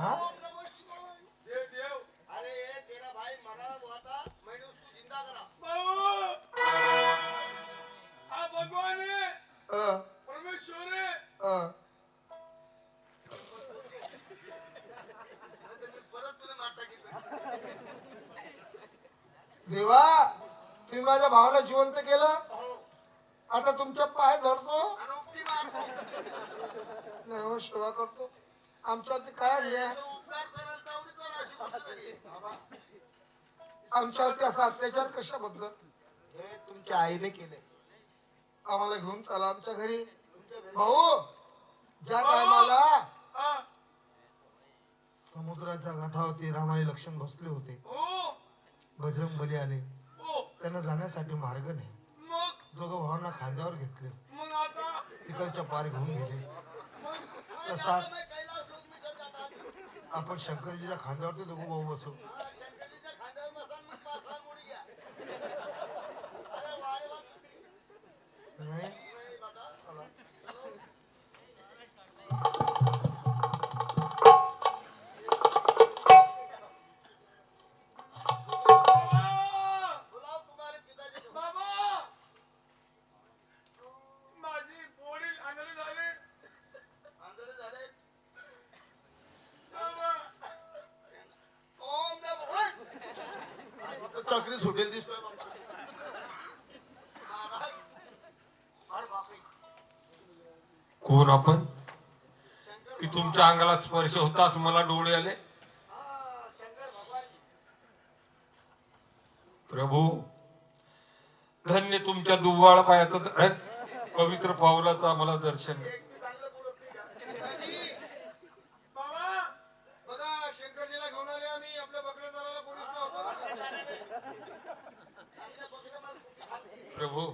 हाँ? देव देव अरे ये तेरा भाई मरा हुआ था मैंने उसको जिंदा करा. बाबू हा भगवान आहे अ, परमेश्वर आहे अ. नाहीतर मी परत तुला मार टाकीन. देवा तुम्ही माझ्या भावाला जिवंत केलं? हो आता तुमच्या पाय धरतो? मारतो नाही हो सेवा करतो. आमच्यावरती काय. आमच्यावरती असा अत्याचार कशाबद्दल? हे तुमच्या आईने केले आम्हाला घेऊन चला आमच्या घरी. भाऊ ज्या टायमाला समुद्राच्या घाटावरती रामाई लक्ष्मण बसले होते हो. बजरंग बली आले. हो. त्यांना जाण्यासाठी मार्ग नाही. दोघं भावांना खांद्यावर घेतले. तिकडच्या पार घेऊन गेले. आणि तसा आता मैं कैलास लोक मिटत जातात आपण शंकरजीच्या खांद्यावरती दोघं भाऊ बसू. सुटेल दिसतोय कोण आपण? की तुमच्या अंगाला स्पर्श होताच मला डोळे आले? प्रभू धन्य तुमच्या दुव्वाळ पायाचं पवित्र पावलाचं आम्हाला दर्शन एक बी चांगलं बोलत नाही का? बाबा बघा शंकरजीला घेऊन आले आम्ही आपल्या बकऱ्या चालायला कोणीच नव्हतं चांगल्या बकऱ्या मला सुकी खाते. प्रभू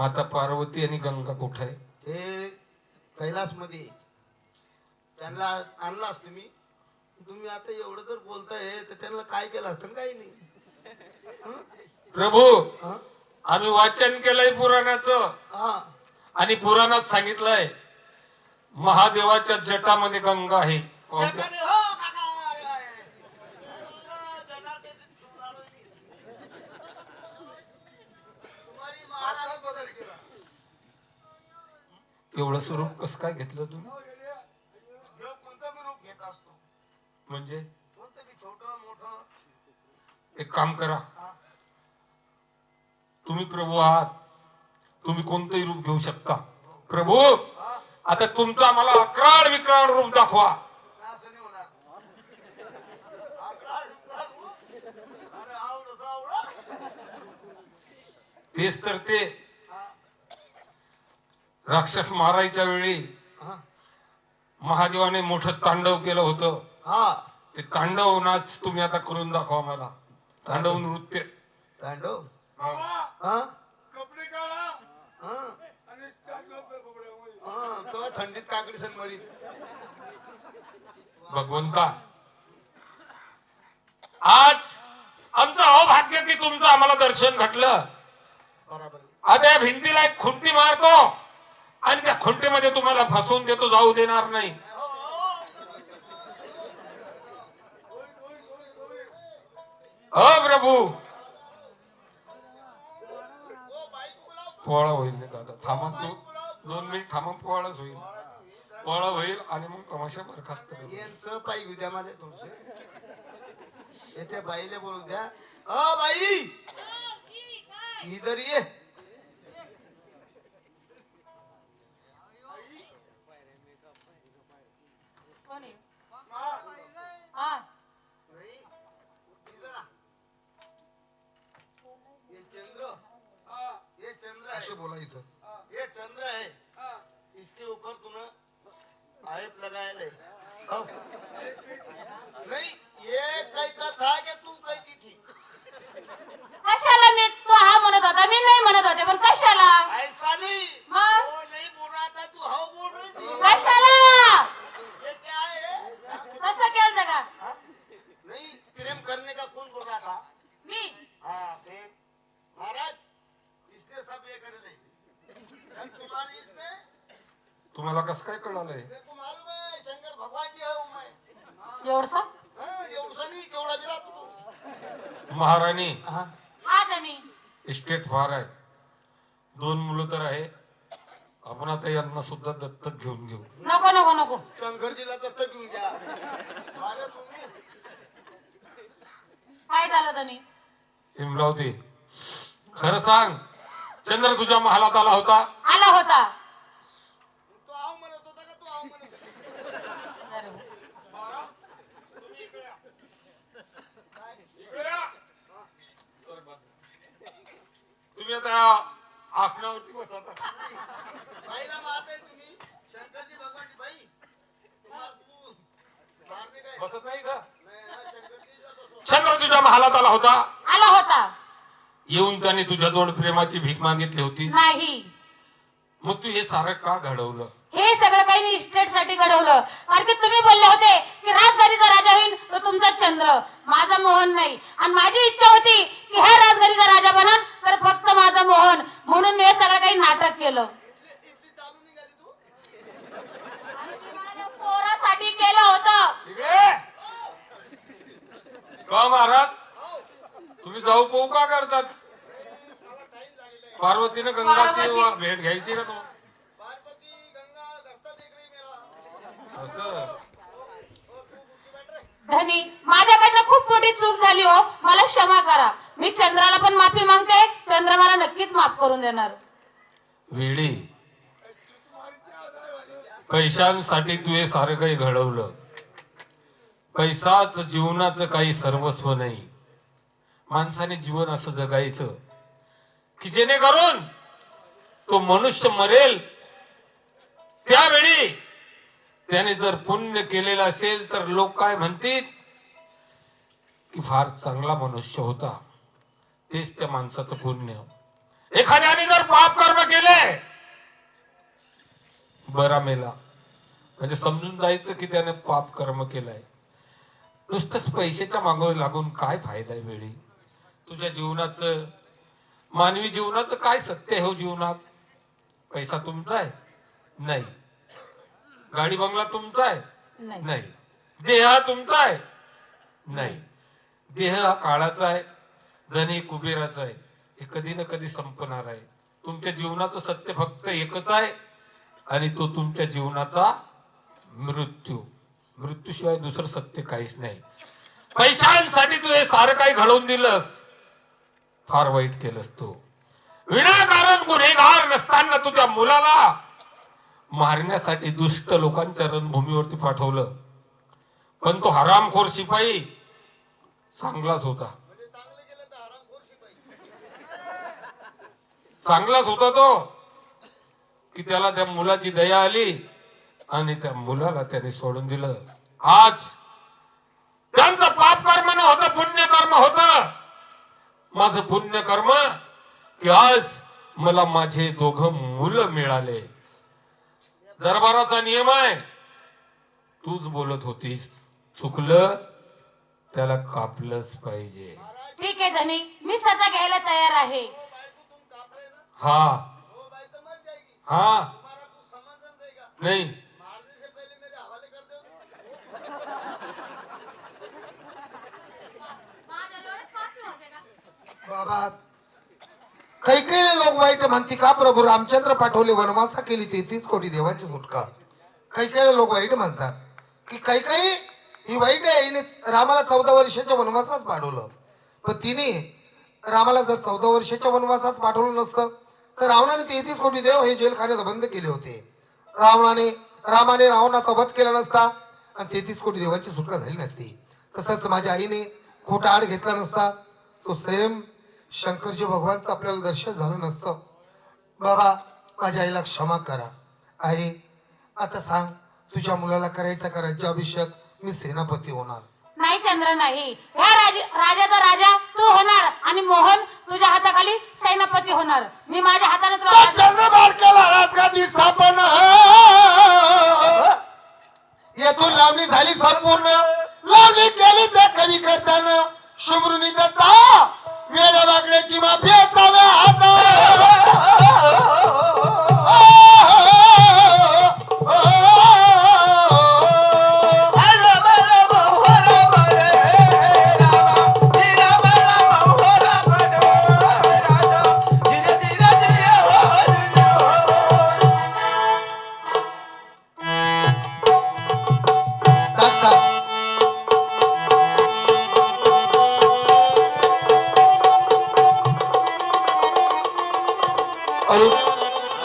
माता पार्वती आणि गंगा कुठे आहे? ते कैलासमध्ये त्यांना आणलास तुम्ही तुम्ही आता एवढं जर बोलताय तर त्यांना काय केलं असतं काही नाही. प्रभू हं? आम्ही वाचन केलंय पुराणाचं. हा. आणि पुराणात सांगितलंय महादेवाच्या जटामध्ये गंगा आहे. कोणत्या- जगाने हो एवढं स्वरूप कसं काय घेतलं तुम्ही? म्हणजे? एक काम करा. तुम्ही प्रभू आहात. तुम्ही कोणतंही रूप घेऊ शकता. प्रभू आता तुमचा मला अकराळ विक्राळ रूप दाखवा. तेच तर ते. राक्षस मारायच्या वेळी महादेवाने मोठं तांडव केलं होतं. हा. ते तांडव नाच तुम्ही आता करून दाखवा मला. तांडव नृत्य. तांडव? हा. कपडे काढा. हा. हा थंडीत काकडी सण भगवंता आज आमचं अभाग्य की तुमचं आम्हाला दर्शन बरोबर. आता या भिंतीला एक खुंटी मारतो. आणि त्या खुंटीमध्ये तुम्हाला फसवून देतो जाऊ देणार नाही. अ प्रभू. पोळा होईल दादा. थांबा तू दोन मिनिट थांबा पोळाच होईल. पोळा होईल आणि मग तमाशा बरखास्त करू. यांचं पाय घेऊ द्या माझ्या थोडसे येते बाईले बोलू द्या. अ बाई! इधर ये. कोण आहे? हा नहीं इधर. ये चंद्र ये चंद्र असे है बोला इथं ये चंद्र है इसके ऊपर तूने आयप लगाया हाँ। नहीं ये कहता था कि तू कहती थी कशाला मी तो हा म्हणत होता मी नाही म्हणत होते पण कशाला ऐसा नहीं मग? वो नहीं बोल रहा था तू हाँ बोल रही थी कशाला ये क्या है कसं केलं का हाँ? नहीं प्रेम करने का कौन बोल रहा था मी हाँ फिर महाराज इसने सब ये कर ले जब तुम्हारी इसमें तुम्हाला कसं काय कळालंय? एवढसा? महाराणी इस्टेट फार आहे. दोन मुलं तर आहे. आपण आता यांना सुद्धा दत्तक घेऊन घेऊ. नको नको नको. शंकरजीला दत्तक घेऊन तुम्ही. काय झालं धनी? इमलावती खरं सांग चंद्र तुझ्या महालात आला होता. आला होता तू आव म्हणत होता का तू आव म्हणत होता? अरे वा. इकडे या. तुम्ही आता आसनावरती बसा आता. बाईला मारताय तुम्ही? शंकरजी भगवानची बाई. तुम्हाला तू मारणे काय? बसत नाही का? नाही हा, शंकरजीचा बसवा. चंद्र तुझ्या महालात आला होता? आला होता. येऊन त्याने तुझ्याजवळ प्रेमाची भीक मागितली होती? नाही. मग तू हे सारं का घडवलं? हे सगळं काही मी इस्टेटसाठी घडवलं. कारण की तुम्ही बोलले होते की राजगाडीचा राजा होईल तो तुमचा चंद्र. माझा मोहन नाही. आणि माझी इच्छा होती की ह्या राजगाडीचा राजा बनन तर फक्त माझा मोहन. म्हणून मी हे सगळं काही नाटक केलं. पोरासाठी केलं होतं. महाराज? तुम्ही जाऊ पाहू का करतात? पार्वतीने गंगाची. भेट घ्यायची का तुम्हाला? धनी माझ्याकडनं खूप मोठी चूक झाली हो. मला क्षमा करा. मी चंद्राला पण माफी मागते. चंद्र मला नक्कीच माफ करून देणार. वेळी पैशांसाठी तू हे सारं काही घडवलं. पैसाच जीवनाचं काही सर्वस्व नाही. माणसाने जीवन असं जगायचं की जेणेकरून तो मनुष्य मरेल. त्यावेळी त्याने जर पुण्य केलेलं असेल तर लोक काय म्हणतील? की फार चांगला मनुष्य होता. तेच त्या माणसाचं पुण्य. एखाद्याने जर पाप कर्म केले बरा मेला म्हणजे समजून जायचं की त्याने पाप कर्म केलंय. नुसतंच पैशाच्या मागोवे लागून काय फायदा आहे वेळी? तुझ्या जीवनाचं मानवी जीवनाचं काय सत्य हो जीवनात? पैसा तुमचा आहे? नाही. गाडी बंगला तुमचा आहे? नाही. देह हा तुमचा आहे? नाही. देह हा काळाचा आहे धनी कुबेराचा आहे. हे कधी ना कधी संपणार आहे. तुमच्या जीवनाचं सत्य फक्त एकच आहे आणि तो तुमच्या जीवनाचा मृत्यू. मृत्यूशिवाय दुसरं सत्य काहीच नाही. पैशांसाठी तू हे सारं काही घडवून दिलंस. फार वाईट केलंस तू. विनाकारण गुन्हेगार नसताना तू त्या मुलाला मारण्यासाठी दुष्ट लोकांच्या रणभूमीवरती पाठवलं. पण तो हरामखोर शिपाई चांगलाच होता. चांगलाच होता तो की त्याला त्या मुलाची दया आली आणि त्या मुलाला त्याने सोडून दिलं. आज त्यांचं पाप कर्म न होतं पुण्य होत. माझं पुण्य कर्म की आज मला माझे दोघं मुलं मिळाले. दरबाराचा नियम आहे. तूच बोलत होतीस. चुकलं त्याला कापलंच पाहिजे. ठीक आहे धनी मी सजा घ्यायला तयार आहे. हा. ओ भाई तो मर जाएगी हा. नाही. मारने से पहले मेरे हवाले कर दो बाबा काही काही लोक वाईट म्हणते का प्रभू रामचंद्र पाठवले? वनवासा केली तेहतीस कोटी देवांची सुटका. काही काही लोक वाईट म्हणतात की काही काही ही वाईट आहे हिने रामाला चौदा वर्षाच्या वनवासात पाठवलं. पण तिने रामाला जर चौदा वर्षाच्या वनवासात पाठवलं नसतं तर रावणाने तेहतीस कोटी देव हे जेलखान्यात बंद केले होते. रावणाने रामाने रावणाचा वध केला नसता आणि तेहतीस कोटी देवांची सुटका झाली नसती. तसंच माझ्या आईने खोटा आड घेतला नसता. तो स्वयं शंकरजी भगवानचं आपल्याला दर्शन झालं नसतं. बाबा माझ्या आईला क्षमा करा. आई आता सांग तुझ्या मुलाला करायचा का राज्याभिषेक? मी सेनापती होणार. नाही चंद्र नाही. ह्या राज राजाचा राजा तू होणार आणि मोहन तुझ्या हाताखाली सेनापती होणार. मी माझ्या हाताने तुला राज- चंद्रबाडक्याला राजगादी स्थापना येथून लावणी झाली संपूर्ण. लावणी केली त्या कवी करताना. शुभ्रुनी दत्ता वेड्या वागण्याची माफी असाव्या हात